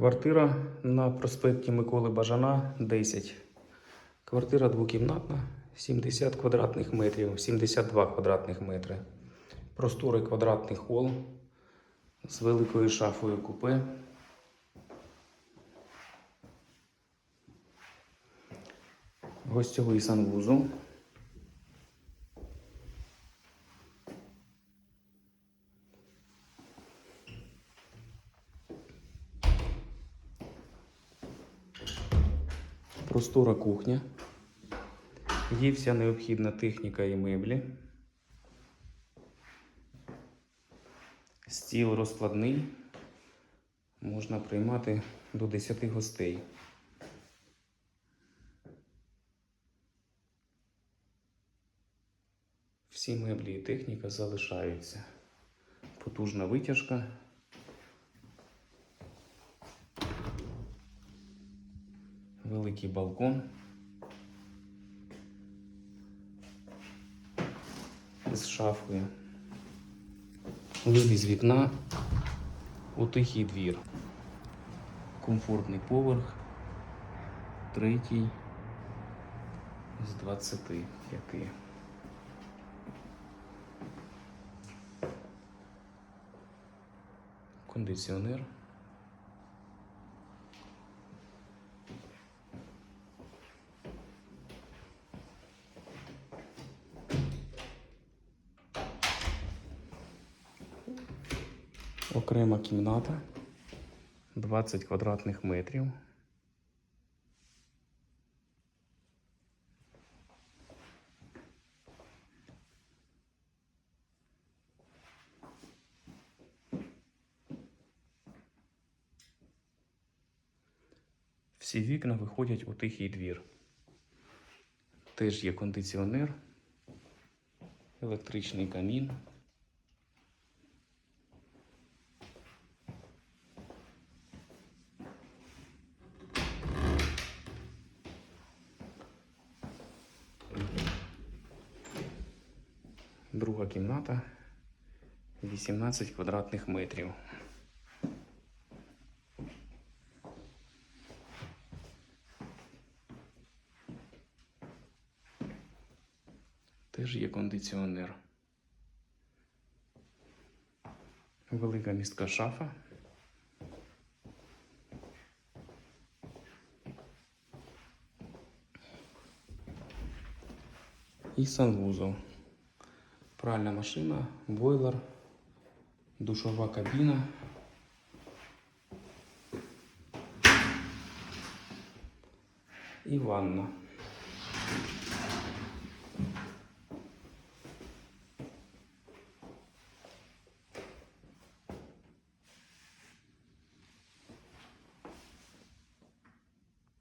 Квартира на проспекті Миколи Бажана 10. Квартира двокімнатна, 70 квадратних метрів, 72 квадратних метри. Просторий квадратний хол з великою шафою купе. Гостьовий санвузол. Простора кухня. Є вся необхідна техніка і меблі. Стіл розкладний. Можна приймати до 10 гостей. Всі меблі і техніка залишаються. Потужна витяжка. Великий балкон. З шафою. Вид із вікна у тихий двір. Комфортний поверх. Третій з 25. Кондиціонер. Окрема кімната 20 квадратних метрів. Всі вікна виходять у тихий двір. Теж є кондиціонер, електричний камін. Друга кімната 18 квадратних метрів. Теж є кондиціонер. Велика містка шафа. І санвузол. Пральна машина, бойлер, душова кабіна. І ванна.